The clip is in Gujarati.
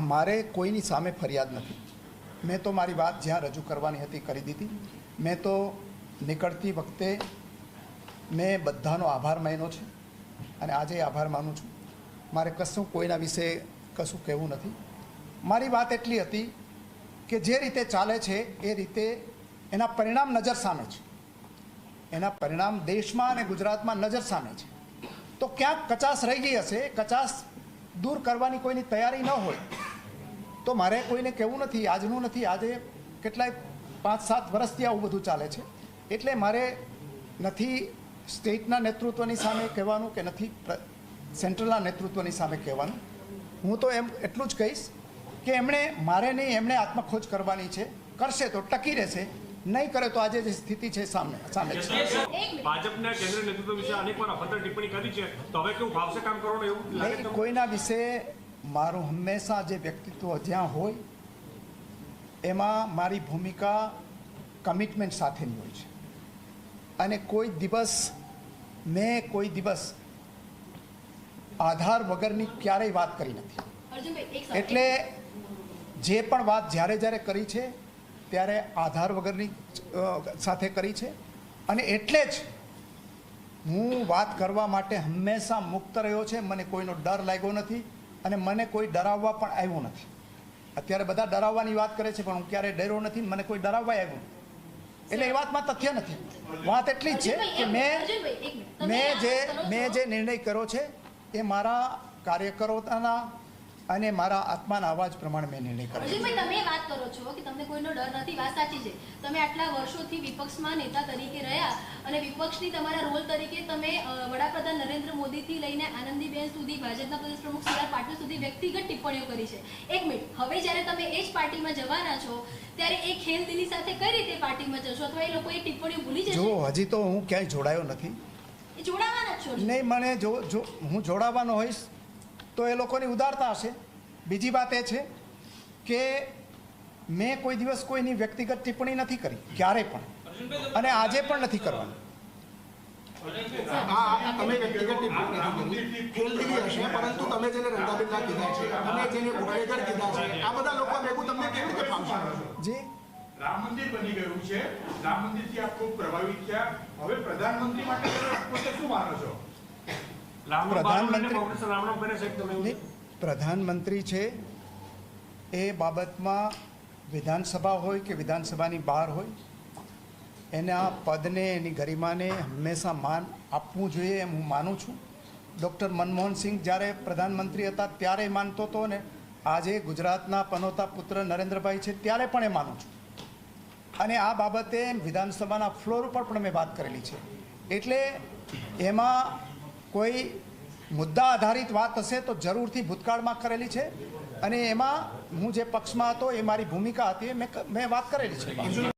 મારે કોઈની સામે ફરિયાદ નથી. મેં તો મારી વાત જ્યાં રજૂ કરવાની હતી કરી દીધી. મેં તો નીકળતી વખતે મેં બધાનો આભાર માન્યો છે અને આજે આભાર માનું છું. મારે કશું કોઈના વિશે કશું કહેવું નથી. મારી વાત એટલી હતી કે જે રીતે ચાલે છે એ રીતે એના પરિણામ નજર સામે છે. એના પરિણામ દેશમાં અને ગુજરાતમાં નજર સામે છે. તો ક્યાંક કચાશ રહી ગઈ હશે કચાસ દૂર કરવાની કોઈની તૈયારી ન હોય તો મારે કોઈને કહેવું નથી આજનું નથી આજે કેટલાય પાંચ સાત વર્ષથી આવું બધું ચાલે છે. એટલે મારે નથી સ્ટેટના નેતૃત્વની સામે કહેવાનું કે નથી સેન્ટ્રલના નેતૃત્વની સામે કહેવાનું. હું તો એમ એટલું જ કહીશ કે એમણે મારે નહીં એમણે આત્મખોજ કરવાની છે. કરશે તો ટકી રહેશે. નહીં કરે તો આજે જે સ્થિતિ છે સામે સામે ભાજપના કેન્દ્રીય નેતૃત્વ વિશે અનેક વાર અભદ્ર ટિપ્પણી કરી છે. તો હવે કેવું ભાવશે કામ કરવાનું એવું? કોઈના વિશે મારું હંમેશા જે વ્યક્તિત્વ જ્યાં હોય એમાં મારી ભૂમિકા કમિટમેન્ટ સાથેની હોય છે. અને કોઈ દિવસ મેં કોઈ દિવસ આધાર વગરની ક્યારેય વાત કરી નથી. એટલે જે પણ વાત જ્યારે જ્યારે કરી છે ત્યારે આધાર વગરની સાથે કરી છે. અને એટલે જ હું વાત કરવા માટે હંમેશા મુક્ત રહ્યો છે. મને કોઈનો ડર લાગ્યો નથી. અને મને કોઈ ડરાવવા પણ આવ્યું નથી. અત્યારે બધા ડરાવવાની વાત કરે છે પણ હું ક્યારેય ડર્યો નથી મને કોઈ ડરાવવા આવ્યું એટલે એ વાતમાં તથ્ય નથી. વાત એટલી જ છે કે મેં મેં જે મેં જે નિર્ણય કર્યો છે એ મારા કાર્યકરોના અને મારા આત્માના અવાજ પ્રમાણે મેં નિર્ણય કર્યો. તમે વાત કરો છો કે તમને કોઈનો ડર નથી? વાત સાચી છે. તમે આટલા વર્ષોથી વિપક્ષમાં નેતા તરીકે રહ્યા અને વિપક્ષની તમારા રોલ તરીકે તમે વડાપ્રધાન નરેન્દ્ર મોદીથી લઈને આનંદીબેન સુધી ભાજપના પ્રદેશ પ્રમુખ સી આર પાટીલ સુધી વ્યક્તિગત ટિપ્પણીઓ કરી છે. એક મિનિટ. હવે જ્યારે તમે એ જ પાર્ટીમાં જવાના છો ત્યારે એ ખેલદિલી સાથે કઈ રીતે પાર્ટીમાં જશો? અથવા એ લોકો એ ટિપ્પણીઓ ભૂલી જશે? જો હજી તો હું ક્યાંય જોડાયો નથી. એ જોડાવાના જ છો? નહીં મને જો જો હું જોડાવાનો હોઈશ તો એ લોકોની ઉદારતા હશે. બીજી વાત એ છે કે મેં કોઈ દિવસ કોઈની વ્યક્તિગત ટિપ્પણી નથી કરી ક્યારેય પણ. અને આજે પણ નથી કરવાની. આ આ તમે વ્યક્તિગત ટિપ્પણી નથી હશે પરંતુ તમે જેને રંગાબેનના કીધા છે અને જેને બુકેગર કીધા છે આ બધા લોકો ભેગું તમને કેવી રીતે ફાવશે? જે રામ મંદિર બની ગયું છે. રામ મંદિરથી આપ ખૂબ પ્રભાવિત થયા. હવે પ્રધાનમંત્રી માટે પોતે શું માનો છો? પ્રધાનમંત્રી- પ્રધાનમંત્રી છે એ બાબતમાં વિધાનસભા હોય કે વિધાનસભાની બહાર હોય એના પદને એની ગરિમાને હંમેશા માન આપવું જોઈએ એમ હું માનું છું. ડૉક્ટર મનમોહન સિંહ જ્યારે પ્રધાનમંત્રી હતા ત્યારે માનતો હતો ને આજે ગુજરાતના પનોતા પુત્ર નરેન્દ્રભાઈ છે ત્યારે પણ એ માનું છું. અને આ બાબતે વિધાનસભાના ફ્લોર ઉપર પણ મેં વાત કરેલી છે. એટલે એમાં કોઈ મુદ્દા આધારિત વાત હશે તો જરૂરથી ભૂતકાળમાં કરેલી છે. અને એમાં હું જે પક્ષમાં હતો એ મારી ભૂમિકા હતી મેં વાત કરેલી છે.